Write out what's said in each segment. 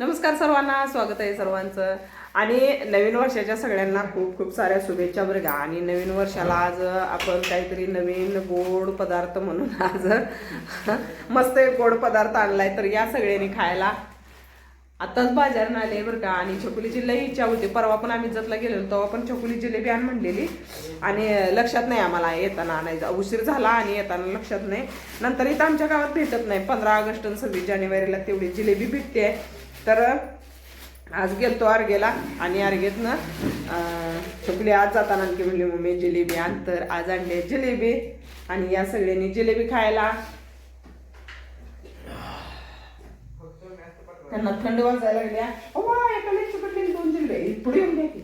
नमस्कार सर्वांना स्वागत आहे सर्वांचं. आणि नवीन वर्षाच्या सगळ्यांना खूप खूप साऱ्या शुभेच्छा बरं का. आणि नवीन वर्षाला आज आपण काहीतरी नवीन गोड पदार्थ म्हणून आज मस्त एक गोड पदार्थ आणलाय तर या सगळ्यांनी खायला. आताच बाजारात आले बरं का आणि छकुलीची लई इच्छा होती. परवा पण आम्ही जतला गेलो तेव्हा पण छकुली जिलेबी आण म्हणलेली. आणि लक्षात नाही आम्हाला येताना आणायचा. उशीर झाला आणि येताना लक्षात नाही. नंतर इथं आमच्या गावात भेटत नाही. पंधरा ऑगस्ट आणि सव्वीस जानेवारीला तेवढी जिलेबी भेटते तर आज गेलतो अर्गेला आणि अर्गेतनं अं, छकुली आज जाताना आणखी म्हणली मम्मी जिलेबी आण. तर आज आणली जिलेबी आणि या सगळ्यांनी जिलेबी खायला. त्यांना थंड वाजायला लागल्या. दोन जिल्हे पुढे येऊन द्या की.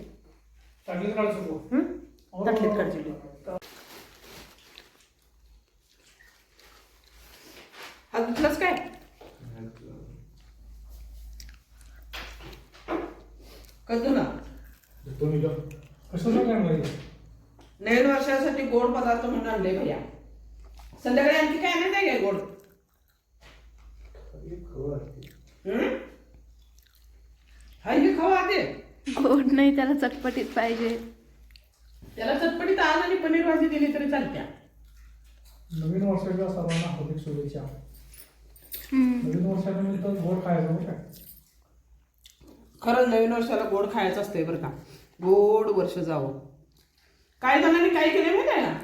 टाकलीत काढू शकू? ताटलीत काढ जिलेबी. धुतलंच काय? कधू ना. तुम्ही का? कसं सांगणार नाही नवीन वर्षासाठी गोड पदार्थ म्हणून आणले भैया. संध्याकाळी आणखी काय नाही काय गोड? हं? हा हे खावा ते गोड नाही त्याला चटपटीत पाहिजे. त्याला चटपटीत आज आणि पनीर भाजी दिली तरी चालत्या. नवीन वर्षाच्या सर्वांना हार्दिक शुभेच्छा. नवीन वर्षानिमित्त गोड खायचं काय? खरंच नवीन वर्षाला गोड खायचं असतंय बरं का. गोड वर्ष जावं. काही जणांनी काय केलं माहिती आहे का?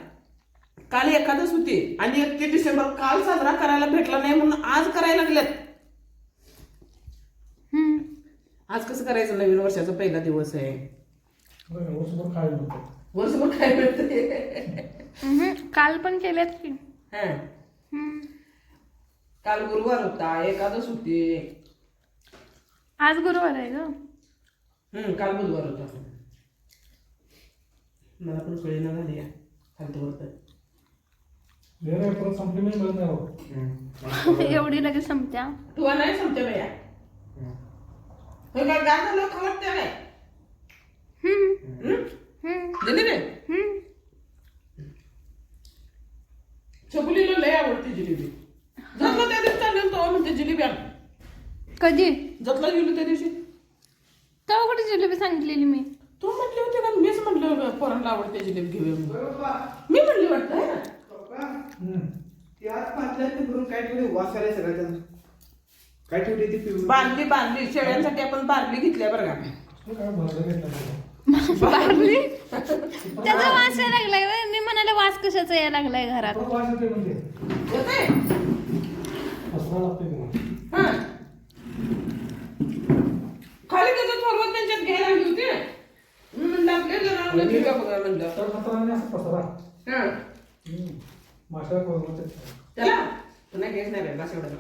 काल एकादश होती आणि एकतीस डिसेंबर काल साजरा करायला भेटला नाही म्हणून आज करायला लागलेत. हम्म. आज कसं करायचं? नवीन वर्षाचा पहिला दिवस आहे. वर्षभर खायला वर्षभर काय मिळतं हम्म. काल पण केलेत की. हं. काल गुरुवार होता एकादश होती. आज गुरुवार आहे ग हम्म काल बुधवार होता मला पण कळेना झाली या फालतू वरतं. वेळ आहे, परत संपली नाही मिळत नाही हो. एवढी लगेच संपत्या तुला नाही सांगते भैया हे काय गाणं झालं खवटते काय हम्म. हं? हम्म. दिली रे हम्म. छकुलीला लय आवडते जिलेबी जतला त्या दिवशी चालले तेव्हा म्हणते जिलेबी आण कधी गेलो त्या दिवशी. तेव्हा कुठे जिलेबी सांगितलेली मी? तू म्हटले होते का? मीच म्हटलं पोरांना आवडते जिलेबी घेऊया म्हणून. मी म्हणली वाटतं है ना. ती आज ते भरून काय ठेवली? वास आलाय सगळ्याचा काय ठेवली ती पिवळी? बादली बादली शेळ्यांसाठी आपण बादली घेतल्या बरं का. बारली त्याचा वास यायला लागलाय व्हय. मी म्हणाले वास कशाचा यायला लागलाय घरात? येते म्हणजे. हा खाली त्याचं थोरवत त्यांच्यात घ्यायला लागली होती. मी म्हणलं आपल्या जनावरांना घेऊया बघा म्हणलं. तर हाताने असं पसरा हा. हम्म. माशाला करून ते त्याला पुन्हा घेत नाही बाई, बस एवढं.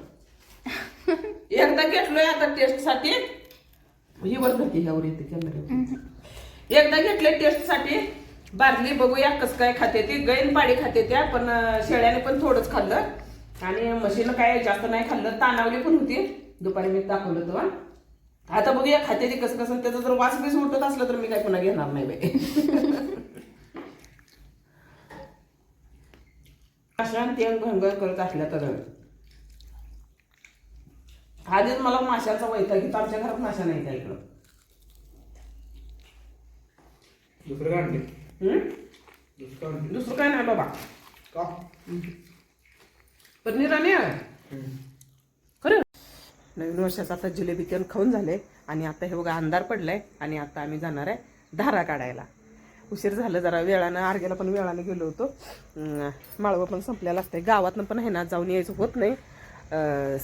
एकदा घेतलोय आता टेस्टसाठी. ही वर ह्यावर येते कॅमेरा एकदा घेतले टेस्टसाठी. बारली बघूया कसं काय खाते ती. गैन पाडी खाते त्या पण अं, शेळ्याने पण थोडंच खाल्लं. आणि म्हशीनं काय जास्त नाही खाल्लं. तानावली पण होती. दुपारी मी दाखवलं तेव्हा आता बघूया खाते ती कसं कसं त्याचा जर वास बीस उठत असलं तर मी काय पुन्हा घेणार नाही बाई. ते घंगळ करत असल्या तर. आधीच मला माशाचा वैताग की आमच्या घरात माशा नाही त्या इकडं. दुसरं काढले हम्म? दुसरं काढले दुसरं काय नाही बाबा. का? पनीर आणि नवीन वर्षाचं आता जिलेबी तेल खाऊन झाले. आणि आता हे बघा अंधार पडलाय. आणि आता आम्ही जाणार आहे धारा काढायला. उशीर झालं जरा वेळानं आरगेला पण वेळानं गेलो होतो. माळवं पण संपलेलं असतंय. गावातनं पण आहे ना जाऊन यायचं होत नाही.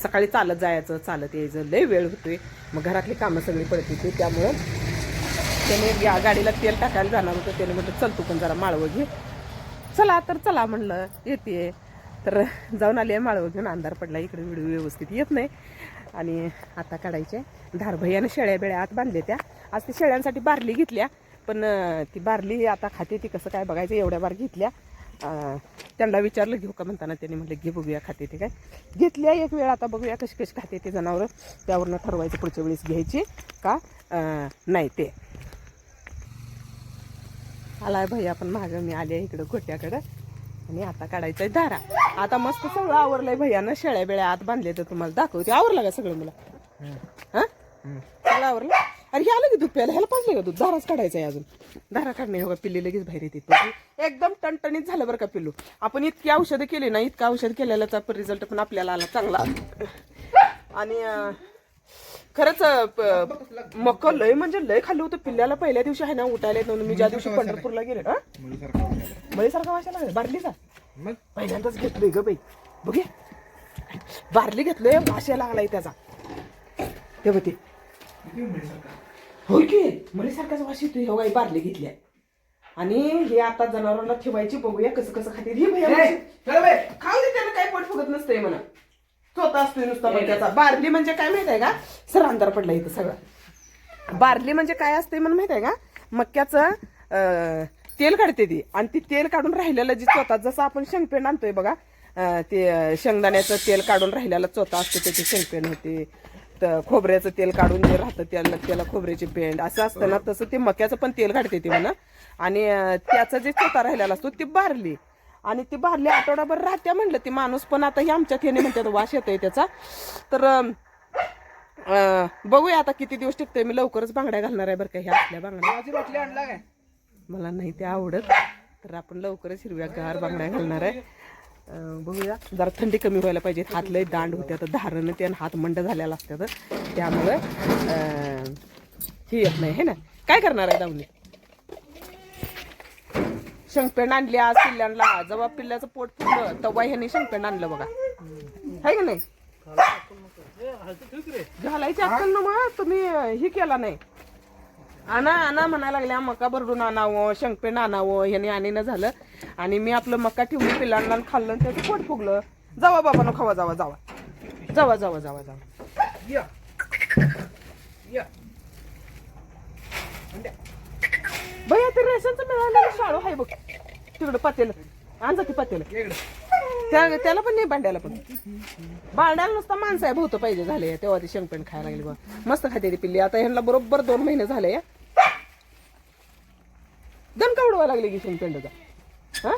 सकाळी चालत जायचं चालत यायचं. लय वेळ होतोय. मग घरातली कामं सगळी पडते ती त्यामुळं त्याने या गाडीला तेल टाकायला जाणार होतं. त्याने म्हटलं चल तू पण जरा माळवं घे. चला तर चला म्हणलं. येते. तर जाऊन आली आहे माळवं घेऊन. अंधार पडला. इकडे व्हिडिओ व्यवस्थित येत नाही. आणि आता काढायचे. धारभैयानं शेळ्या बेळ्या आत बांधल्या त्या. आज ती शेळ्यांसाठी बारली घेतल्या पण ती बारली आता खाते ती कसं काय बघायचं एवढ्या बार घेतल्या. त्यांना विचारलं घेऊ का म्हणताना त्यांनी म्हटलं घे बघूया खाते ते काय. घेतल्या एक वेळ आता बघूया कशी कशी खाते ते जनावरं. त्यावरनं ठरवायचं पुढच्या वेळेस घ्यायची का नाही ते. आला भैया पण माझं मी आले इकडं गोट्याकडं आणि आता काढायचंय धारा. आता मस्त सगळं आवरलंय भैयानं शेळ्या बेळ्या आत बांधले तर तुम्हाला दाखवते. आवरलं का सगळं मला? हा? सगळं आवरलं? अरे हे आलं की दूध प्यायला? ह्याला पाहिजे का दूध? दाराच काढायचा आहे अजून. दारा काढणे हो का? पिल्ली लगेच बाहेर येते. एकदम टणटणीत झालं बरं का पिल्लू. आपण इतकी औषधं केली ना इतकं औषध केलेल्याचा रिझल्ट पण आपल्याला आला चांगला. आणि खरंच प- मक लय म्हणजे लय खाल्लं होतं. पिल्ल्याला पहिल्या दिवशी आहे ना उठायला येत नव्हतं. मी ज्या दिवशी पंढरपूरला गेले हा बळीसारखा वाशाला लागला बारलीचा पहिल्यांदाच घेतलोय ग बाई. बघे बारली घेतलोय वाशा लागलाय त्याचा. ते बघ ते. होय की मळीसारखाच वास येतोय. हो गाई बारली घेतल्या. आणि हे आता जनावरांना ठेवायची बघूया कसं कसं खाते हे भैया. खाऊ दे त्याला काय पोट फुगत नसतंय म्हणा. स्वतः असतोय नुसता मक्याचा बारली म्हणजे काय माहीत आहे का? सर अंधार पडला इथं सगळं. बारली म्हणजे काय असते म्हणून माहीत आहे का? मक्याचं तेल काढते ती. आणि ती तेल काढून राहिलेलं जी चोथा जसं आपण शेंगपेंड आणतोय बघा ते शेंगदाण्याचं तेल काढून राहिलेलं चोथा असते त्याची शेंगपेंड होते. तर खोबऱ्याचं तेल काढून जे राहतं त्याला त्याला खोबऱ्याची पेंड असं असतं ना तसं ते मक्याचं पण तेल काढते ती म्हणा. आणि त्याचा जे चोथा राहिलेला असतो ती बारली. आणि ती बारली आठवडाभर राहत्या म्हणलं ती माणूस. पण आता ही आमच्यात येणे म्हणतात वास येतोय त्याचा. तर बघूया आता किती दिवस टिकतोय. मी लवकरच बांगड्या घालणार आहे बरं का ह्या असल्या बांगड्या. आणला काय? मला नाही ते आवडत. तर आपण लवकरच हिरव्या गार बांगड्या घालणार आहे. बघूया. जरा थंडी कमी व्हायला पाहिजे. हात लय दांड होते. आता धारण ते आणि हात मंड झालेला असतात त्यामुळे ही येत नाही हे ना? काय करणार आहे दावणी? शेंगपेंड आणली आज पिल्ल्यांना. जेव्हा पिल्ल्याचं पोट फुगलं तेव्हा ह्याने शेंगपेंड आणलं बघा. आहे का नाही? घालायची अक्कल ना मग? तुम्ही हे केला नाही. आणा आणा म्हणायला लागल्या मका भरडून आणावं शेंगपेंड आणावं ह्याने आणीनं झालं. आणि मी आपलं मका ठेवली पिल्लांना खाल्लं आणि त्याचं पोट फुगलं. जावा बाबा न खावा जावा जावा. जावा जावा जावा जावा. या. या. भैया ते रेशनचं मिळालं शाळू आहे बघ. तिकडं पातेलं. आणजा ती पातेलं. त्या त्याला पण नाही भांड्याला पण. भांड्याला नुसता माणसं आहे भोवतं पाहिजे झाले तेव्हा ती शेंगपेंड खायला लागली बघ. मस्त खाते ती पिल्ली. आता ह्यांना बरोबर दोन महिने झाले दणका उडवा लागली की शेंगपेंडचा? हा?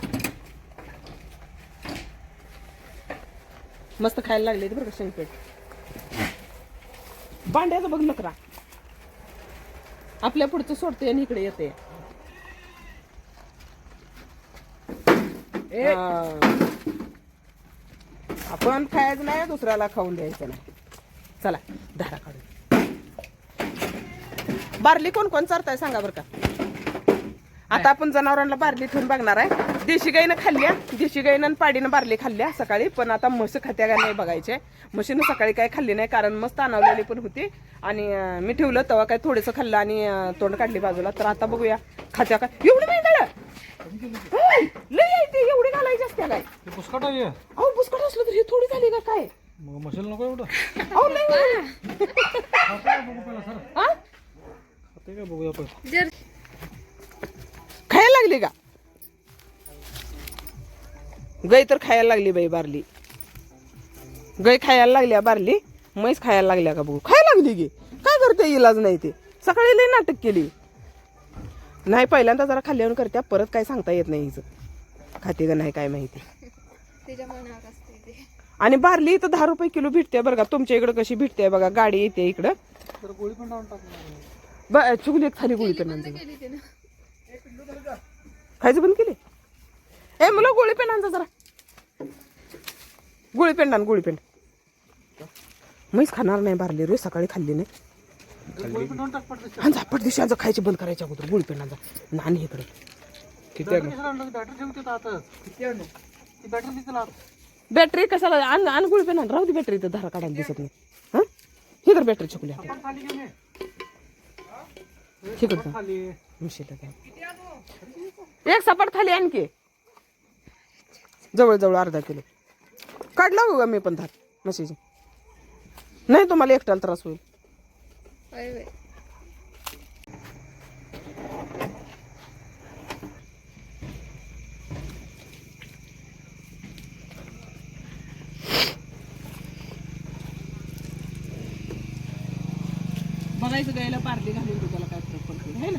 मस्त खायला लागले बरं का शेंगपेंड. भांड्याचं बघ नकरा. आपल्या पुढचं सोडते आणि इकडे येते आपण खायचं नाही दुसऱ्याला खाऊन द्यायचं नाही. चला धारा काढू बारली कोण कोण चरताय सांगा बरं का? आता आपण जनावरांना बारली ठेवून बघणार आहे. देशी गाईनं खाल्ल्या देशी गाईनं आणि पाडीनं बारली खाल्ल्या सकाळी पण आता म्हशी खात्या का नाही बघायचे. म्हशीनं सकाळी काय खाल्ली नाही कारण मस्त अनावलेली पण होती. आणि अं, मी ठेवलं तेव्हा काय थोडंसं खाल्लं आणि अं, तोंड काढली बाजूला. तर आता बघूया खात्या काय एवढी नाही लय आहे ते एवढी घालायची असते काय? ते आहे अहो बुसकट असलं तर हे थोडी झाली का काय? मग मशीन नको एवढं. अहो लय झाली. बघू पहिला सर? हा? खाते काय बघूया पहिला? जर खायला लागली का? गाय तर खायला लागली बाई बारली. गाय खायला लागल्या बारली म्हैस खायला लागल्या का बघू? खायला लागली की. काय करते इलाज नाही ते? सकाळी लई नाटक केली. नाही पहिल्यांदा जरा खाल्ल्यावर करत्या परत काय सांगता येत नाही हिचं. खाते का नाही काय माहिती. आणि बारली इथं दहा रुपये किलो भेटते बरं का तुमच्या इकडं कशी भेटते बघा गाडी येते इकडं. तर गोळी पण लावून टाकणार ब चुकली एक खाली गोळी पेन खायचं बंद केले? ए मुलं गोळी पेन आणजा जरा. गोळी पेन आण गोळी पेन म्हैस खाणार नाही बारली रोज सकाळी खाल्ली नाही. हा झापट दिवशी आज खायची बंद करायच्या अगोदर. गोळी नाणी इकडे. किती बॅटरी आतच आणू ती बॅटरी तिथे लाव. बॅटरी कशाला? आण आण गोळी पेन आण. राहू दे बॅटरी इथं. धारा काढायला दिसत नाही. हा? ही तर बॅटरी चुकली आता. पण खाली गेले ठीक आहे खाली म्हशीला काय एक सपाट खाली आणखी जवळ जवळ अर्धा किलो. काढला हो मी पण धार? म्हशीची नाही तुम्हाला एकट्याला त्रास होईल. होय बघायचं गायला पार्टी घालून तुझ्याला काय फरक पडतो आहे ना?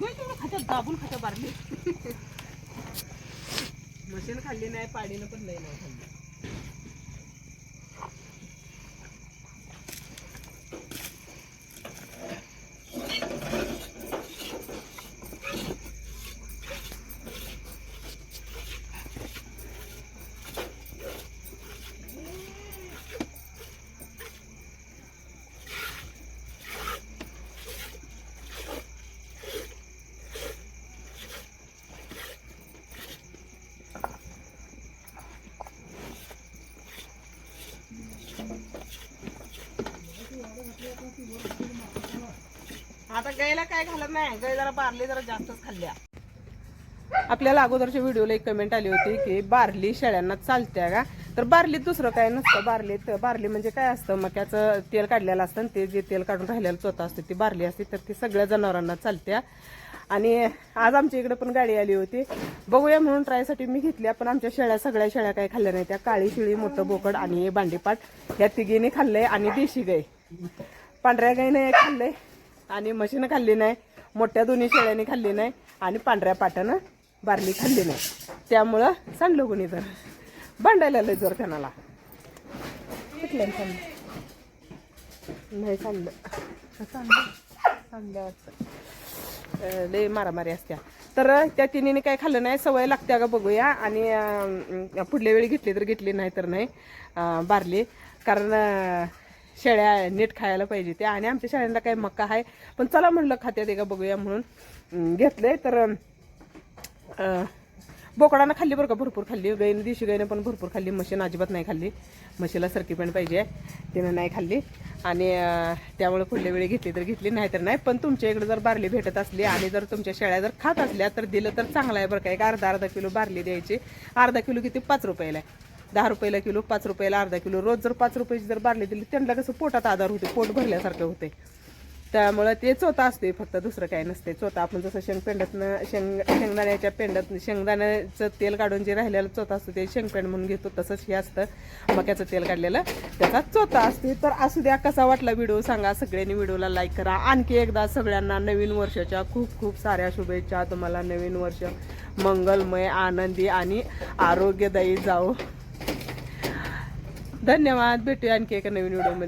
होय तेवढं खात्यात दाबून खात्या बारली. मशीन खाल्ली नाही पाडीनं पण लई नाही खाल्ली. आता गायला काय घालत नाही. गाय जरा बारली जरा जास्तच खाल्ल्या. आपल्याला अगोदरच्या व्हिडिओला एक कमेंट आली होती की बारली शेळ्यांना चालत्या का? तर बारलीत दुसरं काय नसतं. बारलीत बारली म्हणजे काय असतं? मक्याचं तेल काढलेलं असतं आणि ते जे तेल काढून राहिलेलं चोथा असते ती बारली असते. तर ती सगळ्या जनावरांना चालत्या. आणि आज आमच्या इकडे पण गाडी आली होती. बघूया म्हणून ट्रायसाठी मी घेतली पण आमच्या शेळ्या सगळ्या शेळ्या काही खाल्ल्या नाही. त्या काळी शिळी मोठं बोकड आणि हे बांडीपाट या तिघीने खाल्लंय आणि देशी गाय. पांढऱ्या गायीने खाल्लंय. आणि म्हशीनं खाल्ली नाही. मोठ्या दोन्ही शेळ्यांनी खाल्ली नाही आणि पांढऱ्या पाटानं बारली खाल्ली नाही. त्यामुळं सांडलो कोणी तर. भांडायला लय जोर त्यानाला. कुठल्याने सांडलं? नाही सांडलं. सांडलं सांडलं वाटतं लय मारामारी असत्या. तर त्या तिन्हीने काय खाल्लं नाही सवय लागत्या का बघूया. आणि पुढल्या वेळी घेतली तर घेतली नाही. तर नाही बारली. कारण शेळ्या नीट खायला पाहिजे त्या आणि आमच्या शेळ्यांना काय मक्का आहे. पण चला म्हणलं खात्यात का बघूया म्हणून. अं, घेतलंय तर बोकडानं खाल्ली बरं का? भरपूर खाल्ली. गाईनं दिवशी गाईनं पण भरपूर खाल्ली. मशीन अजिबात नाही खाल्ली. म्हशीला सरकी पण पाहिजे. तिनं नाही खाल्ली. आणि त्यामुळे पुढल्या वेळी घेतली तर घेतली नाही तर नाही. पण तुमच्या इकडे जर बारली भेटत असली आणि जर तुमच्या शेळ्या जर खात असल्या तर दिलं तर चांगलं आहे बरं का. एक अर्धा अर्धा किलो बारली द्यायची. अर्धा किलो किती? पाच रुपयाला आहे. दहा रुपयाला किलो पाच रुपयाला अर्धा किलो. रोज जर पाच रुपयाची जर बारली दिली त्यांना कसं पोटात आधार होते पोट भरल्यासारखं होते. त्यामुळं ते चोथा असते फक्त दुसरं काय नसते चोथा आपण जसं शेंगपेंडातनं शेंग शेंगदाण्याच्या पेंडात शेंगदाण्याचं तेल काढून जे राहिलेलं चोथा असतो ते शेंगपेंड म्हणून घेतो तसंच हे असतं. मक्याचं तेल काढलेलं त्याचा चोथा असते तर असू द्या कसा वाटला व्हिडिओ सांगा. सगळ्यांनी व्हिडिओला लाईक करा. आणखी एकदा सगळ्यांना नवीन वर्षाच्या खूप खूप साऱ्या शुभेच्छा. तुम्हाला नवीन वर्ष मंगलमय आनंदी आणि आरोग्यदायी जाओ धन्यवाद. भेटूया आणखी एका नवीन व्हिडिओमध्ये